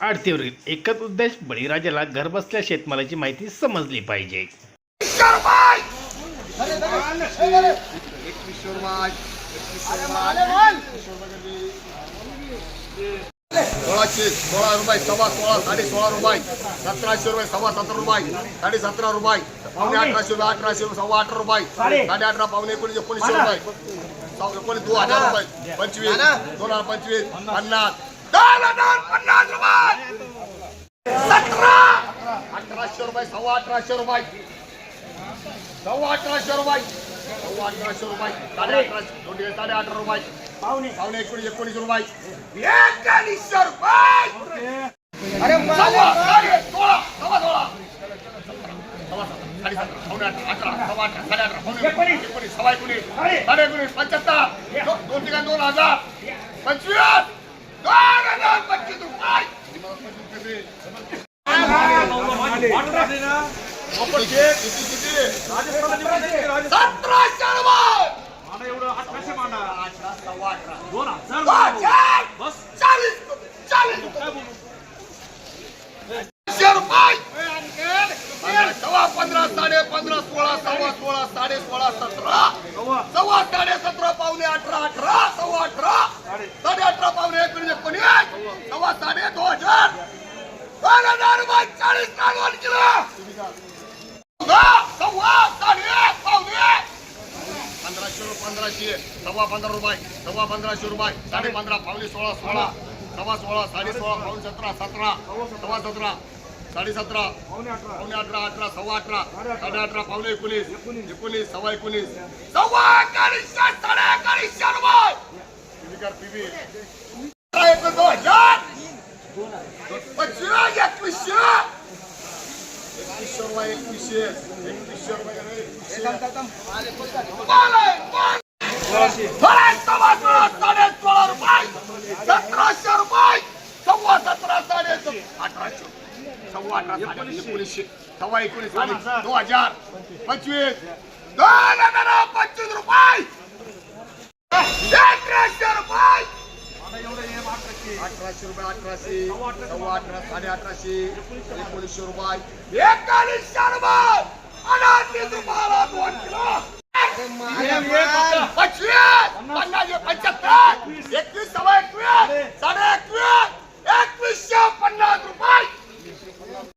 आरतीवरील एकच उद्देश बळीराजाला घरबसल्या शेतमालाची माहिती समजली पाहिजे. सोळाशे सोळा रुपये सव्वा सोळा साडे सोळा रुपये सतराशे रुपये सव्वा सतरा रुपये साडे सतरा रुपये पावणे अठराशे रुपये अठराशे रुपये सव्वा अठरा रुपये साडे. अठरा पावणे एकोणीस एकोणीसशे रुपये. एकोणीस दोन हजार रुपये पंचवीस दोन हजार पंचवीस पन्नास दोन हजार पन्नास रुपये सतरा अठराशे रुपये सव्वा अठराशे रुपये सव्वा अठराशे रुपये सव्वा अठराशे रुपये साडे अठराशे साडे अठरा रुपये पावणे पावणे एकोणीस एकोणीस रुपये एकोणीसशे रुपये सव्वा साडे सोळा सव्वा सोळा एकोणीस, सव्वा एकोणीस, साडे एकोणीस, पंच्याहत्तर, दोन ठिकाणी दोन हजार, पंचवीस, सव्वा चाळीस, चाळीस. पंधरा, सव्वा पंधरा साडे पंधरा सोळा सव्वा सोळा साडे सोळा सतरा सव्वा साडे सतरा पावणे अठरा अठरा सव्वा अठरा साडे अठरा पावणे एकोणीस सव्वा साडे दोन हजार दोन हजार रुपये चाळीस कालवण किलो. सव्वा साडे पावणे. पंधराशे रुपये पंधराशे. सव्वा पंधरा रुपये सव्वा पंधराशे रुपये. साडे पंधरा पावणे सोळा सोळा. सव्वा सोळा साडे सोळा पावणे सतरा सतरा. सव्वा सतरा साडे सतरा. पावणे अठरा. अठरा सव्वा अठरा. साडे अठरा. पावणे एकोणीस. एकोणीस. सव्वा एकोणीस. सव्वा एकोणीसशे साडे एकोणीसशे रुपये. दोन हजार पंचवीस एकवीसशे एकवीसशे रुपये एकवीसशे एकवीसशे रुपये का नाही? एकवीसशे बोलाय, बोल. सोळा, सव्वा सोळा, साडे सोळा रुपये सतराशे रुपये सव्वा सतरा साडे स- अठराशे सव्वा अठरा साडे एकोणीसशे सव्वा एकोणीस साडे दोन हजार पंचवीस अठराशे रुपये अठराशे सव्वा अठरा साडे अठराशे एकोणीसशे रुपये. एकोणीसशे रुपये!